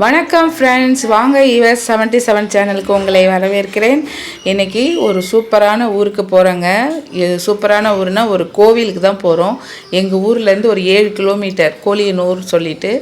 வணக்கம் ஃப்ரெண்ட்ஸ் வாங்க US seventy seven சேனலுக்கு உங்களை வரவேற்கிறேன். இன்றைக்கி ஒரு சூப்பரான ஊருக்கு போகிறோங்க சூப்பரான ஊர்னால் ஒரு கோவிலுக்கு தான் போகிறோம் எங்கள் ஊர்லேருந்து ஒரு ஏழு கிலோமீட்டர் கோழியனூர் சொல்லிட்டு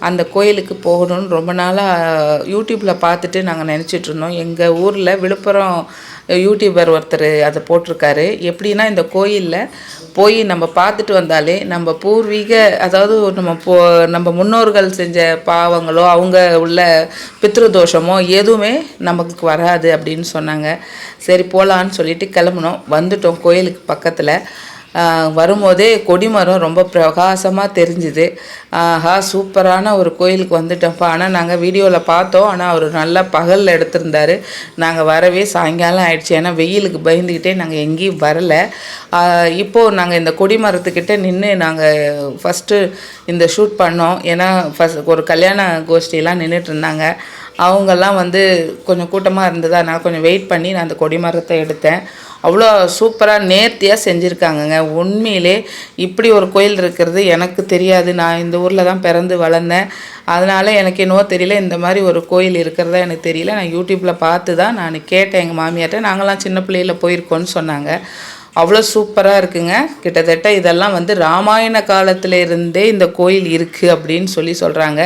அந்த கோயிலுக்கு போகணும்னு ரொம்ப நாளாக யூடியூப்பில் பார்த்துட்டு நாங்கள் நினச்சிட்ருந்தோம் எங்கள் ஊரில் விழுப்புரம் யூடியூபர் ஒருத்தர் அதை போட்டிருக்காரு. எப்படின்னா இந்த கோயிலில் போய் நம்ம பார்த்துட்டு வந்தாலே நம்ம பூர்வீக அதாவது நம்ம போ நம்ம முன்னோர்கள் செஞ்ச பாவங்களோ அவங்க உள்ள பித்ருதோஷமோ எதுவுமே நமக்கு வராது அப்படின்னு சொன்னாங்க. சரி போகலான்னு சொல்லிட்டு கிளம்புனோம். வந்துட்டோம் கோயிலுக்கு பக்கத்தில். வரும்போதே கொடிமரம் ரொம்ப பிரகாசமாக தெரிஞ்சுது. ஆஹா சூப்பரான ஒரு கோயிலுக்கு வந்துட்டோம்ப்பா. ஆனால் நாங்கள் வீடியோவில் பார்த்தோம். ஆனால் அவர் நல்லா பகலில் எடுத்திருந்தாரு. நாங்கள் வரவே சாயங்காலம் ஆயிடுச்சு. ஏன்னா வெயிலுக்கு பயந்துக்கிட்டே நாங்கள் எங்கேயும் வரலை. இப்போது நாங்கள் இந்த கொடிமரத்துக்கிட்ட நின்று நாங்கள் ஃபஸ்ட்டு இந்த ஷூட் பண்ணோம். ஏன்னா ஃபஸ்ட் ஒரு கல்யாண கோஷ்டியெல்லாம் நின்றுட்டு இருந்தாங்க அவங்கெல்லாம் வந்து கொஞ்சம் கூட்டமாக இருந்தது. அதனால் கொஞ்சம் வெயிட் பண்ணி நான் அந்த கொடிமரத்தை எடுத்தேன். அவ்வளோ சூப்பராக நேர்த்தியாக செஞ்சுருக்காங்கங்க. உண்மையிலே இப்படி ஒரு கோயில் இருக்கிறது எனக்கு தெரியாது. நான் இந்த ஊரில் தான் பிறந்து வளர்ந்தேன். அதனால் எனக்கு என்னவோ தெரியல. இந்த மாதிரி ஒரு கோயில் இருக்கிறதா எனக்கு தெரியல. நான் யூடியூப்பில் பார்த்து தான் நான் கேட்டேன் எங்கள் மாமியார்கிட்ட நாங்களாம் சின்ன பிள்ளையில் போயிருக்கோன்னு சொன்னாங்க. அவ்வளோ சூப்பராக இருக்குங்க. கிட்டத்தட்ட இதெல்லாம் வந்து ராமாயண காலத்தில் இருந்தே இந்த கோயில் இருக்குது அப்படின்னு சொல்லி சொல்கிறாங்க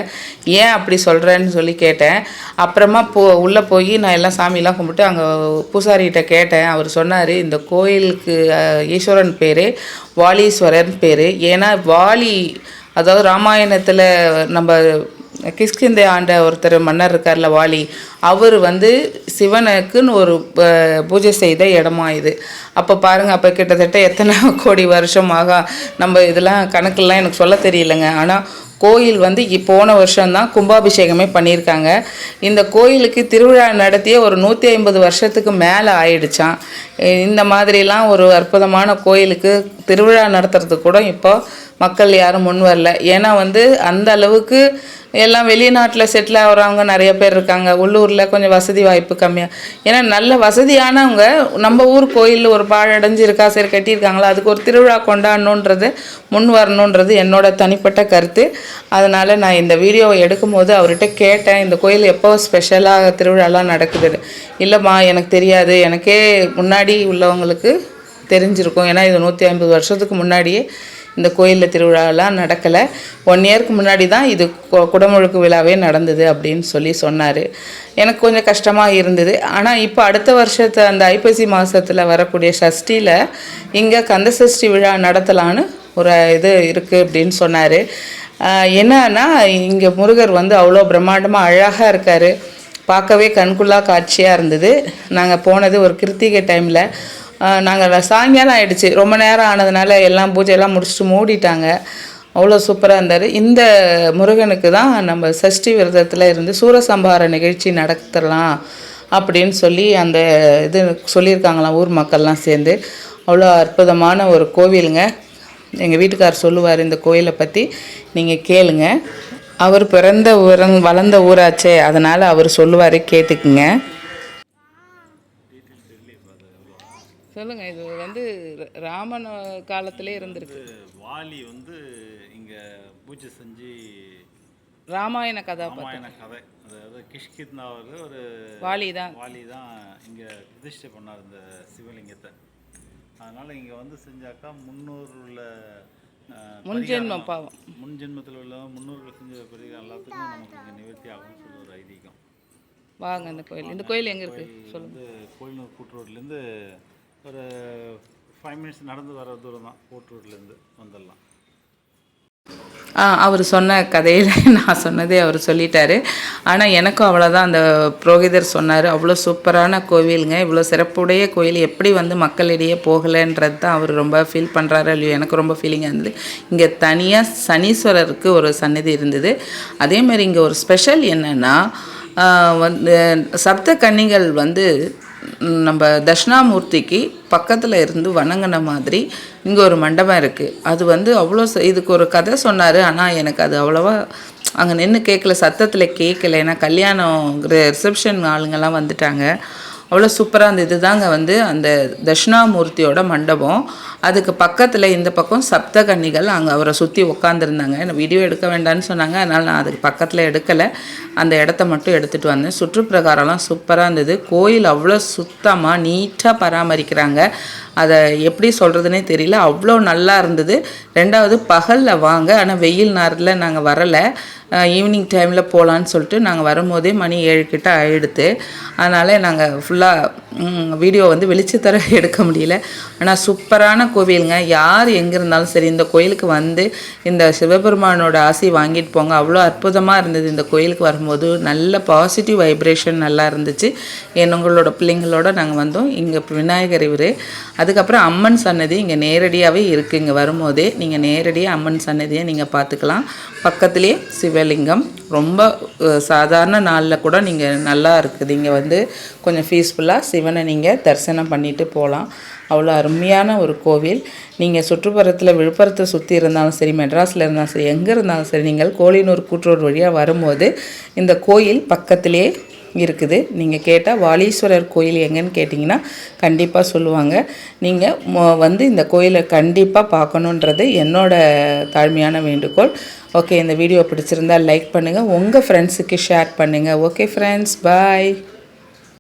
ஏன் அப்படி சொல்கிறேன்னு சொல்லி கேட்டேன். அப்புறமா போ உள்ளே போய் நான் எல்லாம் சாமியெல்லாம் கும்பிட்டு அங்கே பூசாரிகிட்ட கேட்டேன். அவர் சொன்னார் இந்த கோயிலுக்கு ஈஸ்வரன் பேர் வாலீஸ்வரன் பேர். ஏன்னா வாலி அதாவது ராமாயணத்தில் நம்ம கிஷ்கிந்தை ஆண்ட ஒருத்தர் மன்னர் இருக்கார்ல வாலி அவர் வந்து சிவனுக்குன்னு ஒரு ப- பூஜை செய்த இடமா இது. அப்போ பாருங்கள் அப்போ கிட்டத்தட்ட எத்தனை கோடி வருஷம் ஆகா நம்ம இதெல்லாம் கணக்கெல்லாம் எனக்கு சொல்ல தெரியலங்க. ஆனால் கோயில் வந்து போன வருஷம்தான் கும்பாபிஷேகமே பண்ணியிருக்காங்க. இந்த கோயிலுக்கு திருவிழா நடத்திய ஒரு நூற்றி ஐம்பது வருஷத்துக்கு மேலே ஆயிடுச்சான் இந்த மாதிரிலாம் ஒரு அற்புதமான கோயிலுக்கு திருவிழா நடத்துறதுக்கு கூட இப்போ மக்கள் யாரும் முன் வரல. ஏன்னா வந்து அந்த அளவுக்கு எல்லாம் வெளிநாட்டில் செட்டில் ஆகிறவங்க நிறைய பேர் இருக்காங்க. உள்ளூரில் கொஞ்சம் வசதி வாய்ப்பு கம்மியாக ஏன்னா நல்ல வசதியானவங்க நம்ம ஊர் கோயிலில் ஒரு பாழடைஞ்சு இருக்கா சரி கட்டியிருக்காங்களா அதுக்கு ஒரு திருவிழா கொண்டாடணுன்றது முன் வரணுன்றது என்னோட தனிப்பட்ட கருத்து. அதனால் நான் இந்த வீடியோவை எடுக்கும்போது அவர்கிட்ட கேட்டேன் இந்த கோயில் எப்போ ஸ்பெஷலாக திருவிழாலாம் நடக்குது இல்லைம்மா எனக்கு தெரியாது. எனக்கே முன்னாடி உள்ளவங்களுக்கு தெரிஞ்சிருக்கும். ஏன்னா இது நூற்றி ஐம்பது வருஷத்துக்கு முன்னாடியே இந்த கோயிலில் திருவிழாலாம் நடக்கலை. ஒன் இயர்க்கு முன்னாடி தான் இது குடமுழுக்கு விழாவே நடந்தது அப்படின்னு சொல்லி சொன்னார். எனக்கு கொஞ்சம் கஷ்டமாக இருந்தது. ஆனால் இப்போ அடுத்த வருஷத்தை அந்த ஐப்பசி மாதத்தில் வரக்கூடிய சஷ்டியில் இங்கே கந்த சஷ்டி விழா நடத்தலான்னு ஒரு இது இருக்குது அப்படின்னு சொன்னார். என்னன்னா இங்கே முருகர் வந்து அவ்வளோ பிரம்மாண்டமாக அழகாக இருக்கார். பார்க்கவே கண்குள்ளா காட்சியாக இருந்தது. நாங்கள் போனது ஒரு கிருத்திகை டைமில் நாங்கள் சாயங்காலம் ஆயிடுச்சு. ரொம்ப நேரம் ஆனதுனால எல்லாம் பூஜையெல்லாம் முடிச்சுட்டு மூடிட்டாங்க. அவ்வளோ சூப்பராக இருந்தார். இந்த முருகனுக்கு தான் நம்ம சஷ்டி விரதத்தில் இருந்து சூரசம்ஹார நிகழ்ச்சி நடத்தலாம் அப்படின்னு சொல்லி அந்த இது சொல்லியிருக்காங்களாம் ஊர் மக்கள்லாம் சேர்ந்து. அவ்வளோ அற்புதமான ஒரு கோவிலுங்க. எங்கள் வீட்டுக்கார் சொல்லுவார் இந்த கோயிலை பற்றி நீங்கள் கேளுங்க. அவர் பிறந்த ஊரங் வளர்ந்த ஊராச்சே. அதனால் அவர் சொல்லுவார் கேட்டுக்குங்க. சொல்லுங்க இது வந்து ராமன் காலத்திலே இருந்திருக்கு. வாலி வந்து இங்க பூஜை செஞ்சு ராமாயண கதா ராமாயண கதை. அதாவது கிஷ்கிந்தாவில் ஒரு வாலி தான். வாலி தான் இங்க பிரதிஷ்டை பண்ணார் இந்த சிவலிங்கத்தை. அதனால இங்க வந்து செஞ்சாக்கா முன்னூறு உள்ள முன்ஜென்மம் பாவம். முன் ஜென்மத்தில் உள்ள முன்னோர்கள் செஞ்ச பரிகாரம் எல்லாத்துக்கும் நமக்கு இங்கே நிவர்த்தி ஆகும்னு சொல்லி ஒரு ஐதீகம். வாங்க அந்த கோயில். இந்த கோயில் எங்கே இருக்கு? இது சொல்லுங்க. வந்து கோயிலூர் கூட்டுரோட்லேருந்து ஒரு ஃபைவ் மினிட்ஸ் நடந்து வர தூரம் தான் கூட்டுரோட்லேருந்து வந்துடலாம் அவர் சொன்ன கதையில் நான் சொன்னதே அவர் சொல்லிட்டாரு. ஆனால் எனக்கும் அவ்வளோதான் அந்த புரோகிதர் சொன்னார். அவ்வளோ சூப்பரான கோவிலுங்க. இவ்வளோ சிறப்புடைய கோயில். எப்படி வந்து மக்களிடையே போகலைன்றது தான் அவர் ரொம்ப ஃபீல் பண்ணுறாரு இல்லையோ எனக்கு ரொம்ப ஃபீலிங்காக இருந்தது. இங்கே தனியாக சனீஸ்வரருக்கு ஒரு சந்நிதி இருந்தது. அதே மாதிரி இங்கே ஒரு ஸ்பெஷல் என்னென்னா வந்து சப்த கன்னிகள் வந்து நம்ம தட்சிணாமூர்த்திக்கு பக்கத்தில் இருந்து வணங்கின மாதிரி இங்கே ஒரு மண்டபம் இருக்குது அது வந்து அவ்வளோ இதுக்கு ஒரு கதை சொன்னார் ஆனால் எனக்கு அது அவ்வளோவா அங்கே நின்று கேட்கல சத்தத்தில் கேட்கல ஏன்னா கல்யாணம் ரிசப்ஷன் ஆளுங்கெல்லாம் வந்துட்டாங்க. அவ்வளோ சூப்பராக அந்த இதுதாங்க வந்து அந்த தட்சிணாமூர்த்தியோட மண்டபம். அதுக்கு பக்கத்தில் இந்த பக்கம் சப்த கன்னிகள் அங்கே அவரை சுற்றி உட்காந்துருந்தாங்க என்ன வீடியோ எடுக்க வேண்டாம்னு சொன்னாங்க. அதனால் நான் அதுக்கு பக்கத்தில் எடுக்கலை. அந்த இடத்த மட்டும் எடுத்துகிட்டு வந்தேன். சுற்றுப்பிரகாரம்லாம் சூப்பராக இருந்தது. கோயில் அவ்வளோ சுத்தமாக நீட்டாக பராமரிக்கிறாங்க. அதை எப்படி சொல்கிறதுனே தெரியல. அவ்வளோ நல்லா இருந்தது. ரெண்டாவது பகலில் வாங்க. ஆனால் வெயில் நேரத்தில் நாங்கள் வரலை. ஈவினிங் டைமில் போகலான்னு சொல்லிட்டு நாங்கள் வரும்போதே மணி ஏழு கிட்ட ஆயிடுத்து. அதனால் நாங்கள் ஃபுல்லாக வீடியோ வந்து வெளிச்சத்தர எடுக்க முடியல. ஆனால் சூப்பரான கோவிலுங்க. யார் எங்கே இருந்தாலும் சரி இந்த கோயிலுக்கு வந்து இந்த சிவபெருமானோட ஆசை வாங்கிட்டு போங்க. அவ்வளோ அற்புதமாக இருந்தது இந்த கோயிலுக்கு வரும்போது. நல்ல பாசிட்டிவ் வைப்ரேஷன் நல்லா இருந்துச்சு. எங்களோட பிள்ளைங்களோட நாங்கள் வந்தோம். இங்கே விநாயகர் இவர். அதுக்கப்புறம் அம்மன் சன்னதி இங்கே நேரடியாகவே இருக்குது இங்கே வரும்போதே நீங்கள் நேரடியாக அம்மன் சன்னதியை நீங்கள் பார்த்துக்கலாம். பக்கத்துலேயே சிவலிங்கம் ரொம்ப சாதாரண நாளில் கூட நீங்கள் நல்லா இருக்குது. இங்கே வந்து கொஞ்சம் பீஸ்ஃபுல்லாக சிவனை நீங்கள் தரிசனம் பண்ணிட்டு போகலாம் அவ்வளோ அருமையான ஒரு கோவில். நீங்கள் சுற்றுப்புறத்தில் விழுப்புரத்தை சுற்றி இருந்தாலும் சரி மெட்ராஸில் இருந்தாலும் சரி எங்கே இருந்தாலும் சரி நீங்கள் கோழினூர் கூற்றோர் வழியாக வரும்போது இந்த கோயில் பக்கத்திலே இருக்குது. நீங்கள் கேட்டால் வாலீஸ்வரர் கோயில் எங்கேன்னு கேட்டிங்கன்னா கண்டிப்பாக சொல்லுவாங்க. நீங்கள் வந்து இந்த கோயிலை கண்டிப்பாக பார்க்கணுன்றது என்னோட தாழ்மையான வேண்டுகோள். ஓகே இந்த வீடியோ பிடிச்சிருந்தால் லைக் பண்ணுங்கள் உங்கள் ஃப்ரெண்ட்ஸுக்கு ஷேர் பண்ணுங்கள் ஓகே ஃப்ரெண்ட்ஸ் பாய்